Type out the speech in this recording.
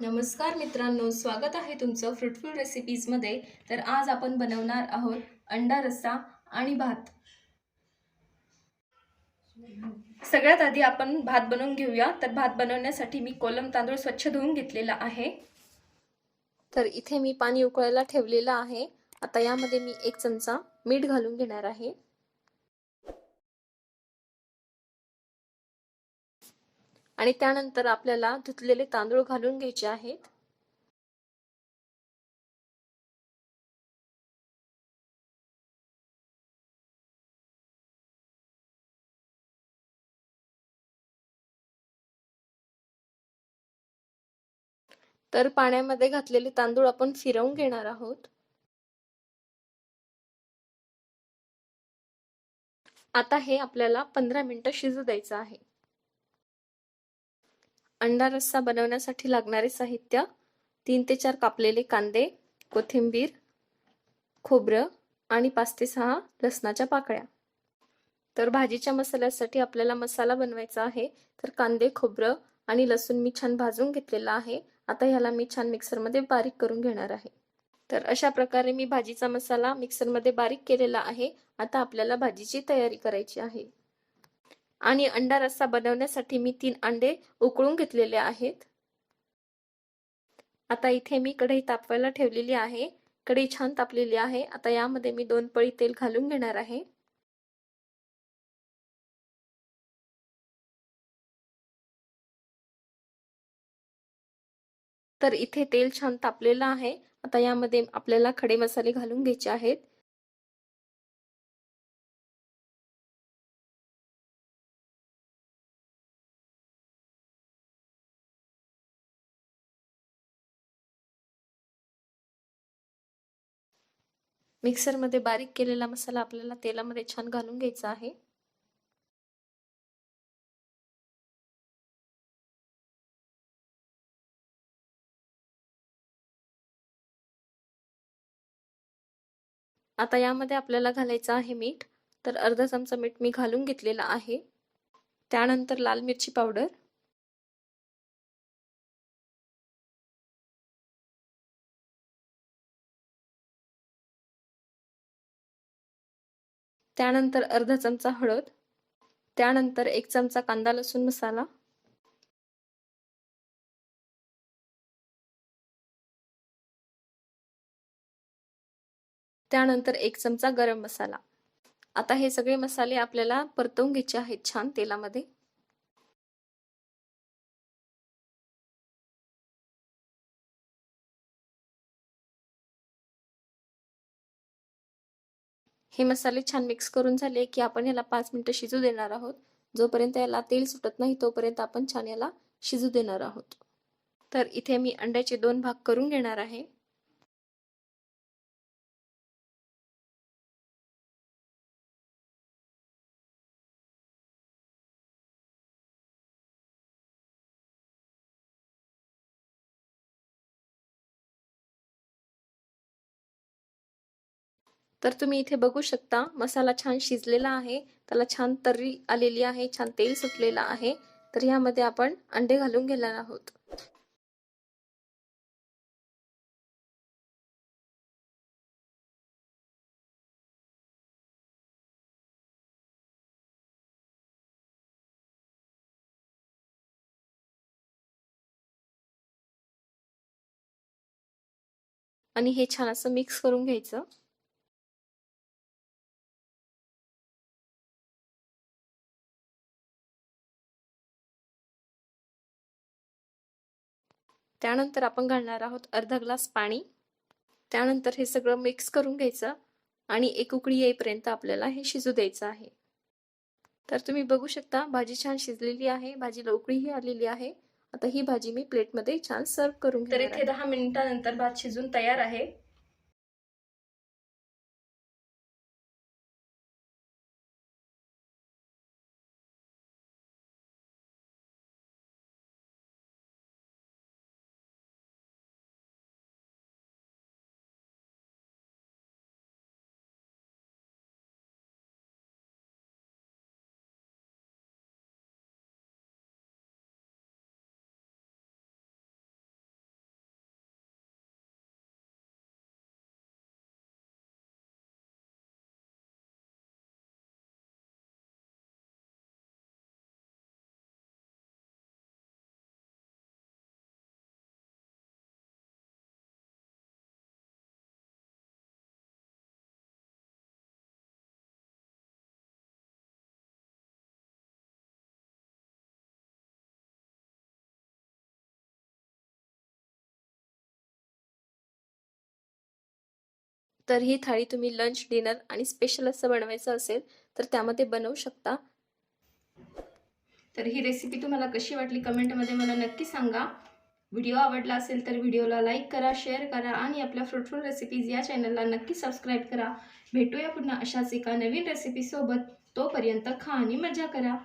नमस्कार मित्रांनो स्वागत आहे तुमचं फ्रुटफुल रेसिपीजमध्ये तर आज आपण बनवणार आहोत अंडा रस्सा आणि भात. सगळ्यात आधी आपण भात बनवून घेऊया. तर भात बनवण्यासाठी मी कोलम तांदूळ स्वच्छ धुवून घेतलेला आहे. तर इथे मी पाणी उकळायला ठेवलेलं आहे. आता यामध्ये मी एक चमचा मीठ घालून घेणार आहे. आणि त्यानंतर आपल्याला धुतलेले तांदूळ घालून घ्यायचे आहेत. तर पाण्यामध्ये घातलेले तांदूळ आपण फिरवून घेणार आहोत. आता हे आपल्याला पंधरा मिनिटं शिजू द्यायचं आहे. अंडा रस्सा बनवण्यासाठी लागणारे साहित्य तीन ते चार कापलेले कांदे कोथिंबीर खोबरं आणि पाच ते सहा लसणाच्या पाकळ्या. तर भाजीच्या मसाल्यासाठी आपल्याला मसाला बनवायचा आहे तर कांदे खोबरं आणि लसूण मी छान भाजून घेतलेला आहे. आता ह्याला मी छान मिक्सरमध्ये बारीक करून घेणार आहे. तर अशा प्रकारे मी भाजीचा मसाला मिक्सरमध्ये बारीक केलेला आहे. आता आपल्याला भाजीची तयारी करायची आहे. आणि अंडा रस्सा बनवण्यासाठी मी तीन अंडे उकळून घेतलेले आहेत. आता इथे मी कढई तापवायला ठेवलेली आहे. कढई छान तापलेली आहे. आता यामध्ये मी दोन पळी तेल घालून घेणार आहे. तर इथे तेल छान तापलेलं आहे. आता यामध्ये आपल्याला खडे मसाले घालून घ्यायचे आहेत. मिक्सरमध्ये बारीक केलेला मसाला आपल्याला तेलामध्ये छान घालून घ्यायचा आहे. आता यामध्ये आपल्याला घालायचं आहे मीठ. तर अर्धा चमचा मीठ मी घालून घेतलेला आहे. त्यानंतर लाल मिरची पावडर. त्यानंतर अर्धा चमचा हळद त्यानंतर एक चमचा कांदा लसूण मसाला त्यानंतर एक चमचा गरम मसाला. आता हे सगळे मसाले आपल्याला परतवून घ्यायचे आहेत छान तेलामध्ये. हे मसाले छान मिक्स करून झाले की आपण याला पाच मिनटं शिजू देणार आहोत. जोपर्यंत याला तेल सुटत नाही तोपर्यंत आपण छान याला शिजू देणार आहोत. तर इथे मी अंड्याचे दोन भाग करून घेणार आहे. तर तुम्ही इथे बघू शकता मसाला छान शिजलेला आहे त्याला छान तर्री आलेली आहे छान तेल सुटलेलं आहे तर ह्यामध्ये आपण अंडे घालून घेणार आहोत. आणि हे छान असं मिक्स करून घ्यायचं. त्यानंतर आपण घालणार आहोत अर्धा ग्लास पाणी. त्यानंतर हे सगळं मिक्स करून घ्यायचं आणि एक उकळी येईपर्यंत आपल्याला हे शिजू द्यायचं आहे. तर तुम्ही बघू शकता भाजी छान शिजलेली आहे भाजीला उकळीही आलेली आहे. आता ही भाजी मी प्लेटमध्ये छान सर्व करून तर इथे दहा मिनिटानंतर भात शिजून तयार आहे. तर ही थाळी तुम्ही लंच डिनर आणि स्पेशल असं बनवायचं असेल तर त्यामध्ये बनवू शकता. तर ही रेसिपी तुम्हाला कशी वाटली कमेंटमध्ये मला नक्की सांगा. व्हिडिओ आवडला असेल तर व्हिडिओला लाईक करा शेअर करा आणि आपल्या फ्रुटफुल रेसिपीज या चॅनलला नक्की सबस्क्राईब करा. भेटूया पुन्हा अशाच एका नवीन रेसिपीसोबत तोपर्यंत खा आणि मजा करा.